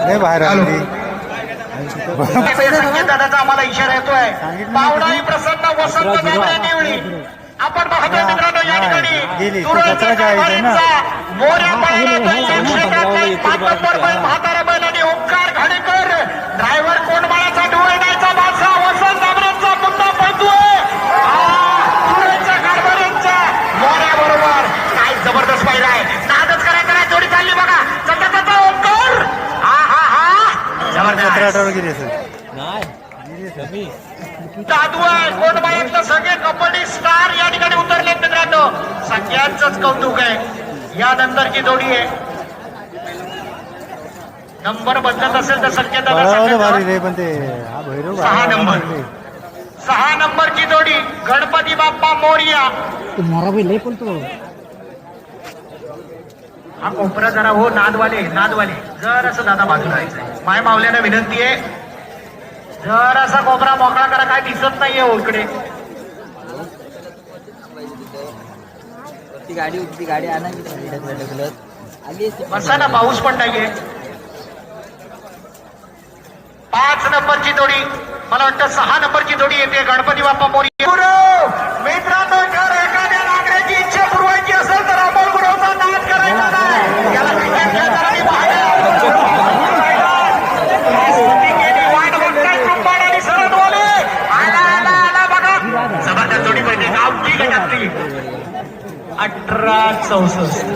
नाही बाहेर आली. दादाचा आम्हाला इशारा येतोय. पावडाई प्रसन्न वसंत निवळी आपण पाहतोय मित्रांनो या ठिकाणी गेली. तो असेल सगळे कबड्डी स्टार या ठिकाणी उतरले मित्रांनो. सगळ्यांचंच कौतुक आहे. यानंतरची जोडी आहे. नंबर बदलत असेल तर शक्यता पण ते हा सहा नंबर. सहा नंबरची जोडी गणपती बाप्पा मोरिया. मोरा लय बोलतो हा कोपरा जरा हो नादवाले नादवाले. जर असं दादा बाजूला राहायचंय माय मावल्यानं विनंती आहे. जर असा कोपरा मोकळा करा काय दिसत नाहीये हो इकडे. ती गाडी होती गाडी आणायची. बसा ना पाऊस पण नाहीये. पाच नंबरची जोडी मला वाटतं सहा नंबरची जोडी येते. गणपती बाप्पा मोरी मित्रांनो जर एखाद्या नागरिकाची इच्छा पुरवायची असेल तर अमोल गुरुचा नाद करायचा नाही याला क्रिकेट खेळताना बाहेर वाट बघताय कुंभार आणि सरदवाले. आला आला आला बघा जबरदस्त जोडी पाहिजे गावठी गटातली अठरा चौसष्ट.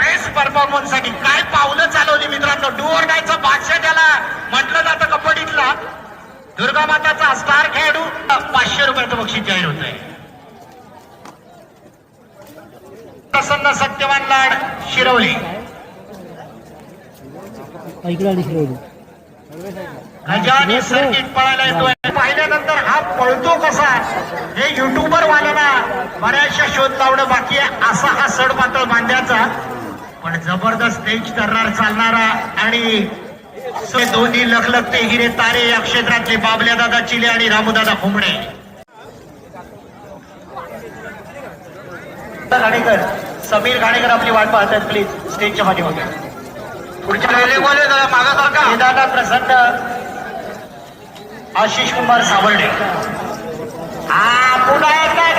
बेस्ट परफॉर्मन्ससाठी काय पावलं चालवली मित्रांनो? डुअर डायचा बादशाह त्याला म्हटलं जातं कबड्डीतला. दुर्गा माताचा स्टार खेळाडू पाचशे रुपयाचं बक्षीस जाहीर होत आहे. प्रसन्न सत्यवान लाड शिरवली. शिरवली. गजानी सर्किट पळायला येतोय पाहिल्यानंतर हा पळतो कसा? हे युट्यूबर वाल्याला बऱ्याचशा शोध लावणं बाकी आहे. असा हा सड पातळ बांधायचा पण जबरदस्त स्टेज करणार चालणारा आणि दोन्ही लखलखते हिरे तारे या क्षेत्रातले बाबल्या दादा चिले आणि रामूदादा खुमणे घाणेकर समीर घाणेकर आपली वाट पाहतात प्लीज स्टेजच्या पाठीमागे पुढच्या मागासारखा. दादा प्रसन्न. आशिष कुमार सावर्डे. हा पुन्हा एकदा